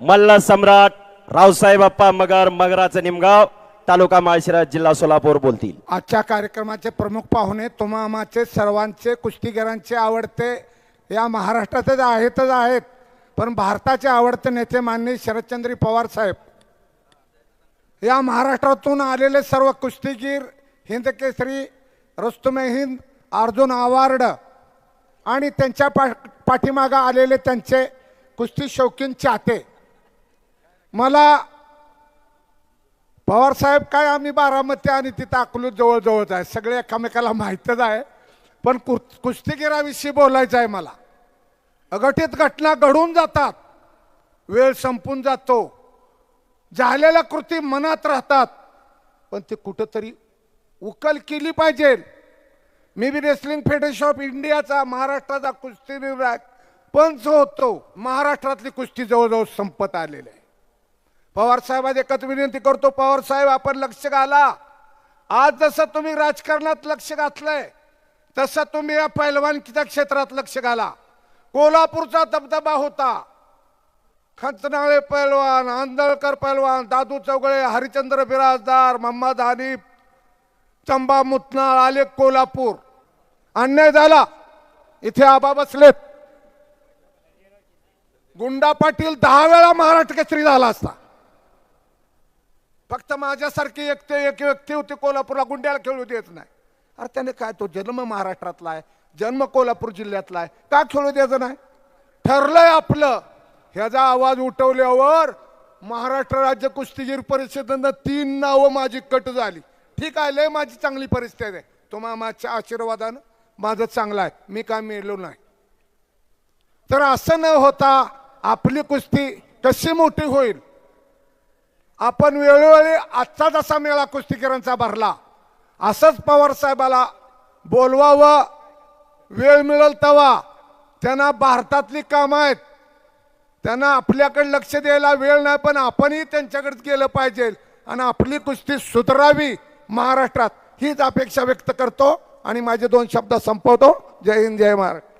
मल्ल सम्राट रावसाहेब अप्पा मगर मगराचं निमगाव तालुका माळशिरस जिल्हा सोलापूर बोलतील. आजच्या कार्यक्रमाचे प्रमुख पाहुणे तुम्हा सर्वांचे कुस्तीगरांचे आवडते. या महाराष्ट्रातच आहेतच आहेत पण भारताचे आवडते नेते माननीय शरदचंद्र पवार साहेब. या महाराष्ट्रातून आलेले सर्व कुस्तीगीर हिंद केसरी रस्तुमे हिंद अर्जुन अवॉर्ड आणि त्यांच्या पा पाठीमागं आलेले त्यांचे कुस्ती शौकीन चाहते. मला पवारसाहेब काय आम्ही बारामती आणि तिथं अकलूत जवळजवळच आहे. सगळे एकामेकाला माहीतच आहे. पण कु कुस्तीगिराविषयी बोलायचं आहे मला. अघटित घटना घडून जातात. वेळ संपून जातो. झालेल्या कृती मनात राहतात. पण ते कुठंतरी उकल केली पाहिजे. मी बी रेसलिंग फेडरेशन ऑफ इंडियाचा महाराष्ट्राचा कुस्ती विभाग. पंच होतो महाराष्ट्रातली कुस्ती जवळजवळ संपत आलेली आहे. पवार साहेबांना एकच विनंती करतो पवार साहेब आपण लक्ष घाला. आज जसं तुम्ही राजकारणात लक्ष घातलंय तसं तुम्ही या पैलवानकीच्या क्षेत्रात लक्ष घाला. कोल्हापूरचा दबदबा होता. खंचनाळे पैलवान आंदळकर पैलवान दादू चौगळे हरिचंद्र बिराजदार मोहम्मद हानिफ चंबा मुतनाळ आले कोल्हापूर. अन्याय झाला. इथे आबा बसलेत. गुंडा पाटील दहा वेळा महाराष्ट्र केसरी झाला असता. फक्त माझ्यासारखी एक ते एक व्यक्ती होती कोल्हापूरला गुंड्याला खेळू देत नाही. अरे त्याने काय तो जन्म महाराष्ट्रातला आहे जन्म कोल्हापूर जिल्ह्यातला आहे. का खेळू द्यायचं नाही? ठरलंय आपलं. ह्याचा आवाज उठवल्यावर महाराष्ट्र राज्य कुस्तीगीर परिषदेनं तीन नावं माझी कट झाली. ठीक आहे लय माझी चांगली परिस्थिती आहे. तुम्हा माझ्या आशीर्वादानं माझं चांगलं आहे. मी काय मेलो नाही. तर असं न होता आपली कुस्ती कशी मोठी होईल? आपण वेळोवेळी आजचा जसा मेळा कुस्तीकरांचा भरला असंच पवारसाहेबाला बोलवावं वेळ मिळेल तवा त्यांना भारतातली कामं आहेत. त्यांना आपल्याकडे लक्ष द्यायला वेळ नाही पण आपणही त्यांच्याकडे गेलं पाहिजे. आणि आपली कुस्ती सुधारावी महाराष्ट्रात. हीच अपेक्षा व्यक्त करतो. आणि माझे दोन शब्द संपवतो. जय हिंद जय महाराष्ट्र.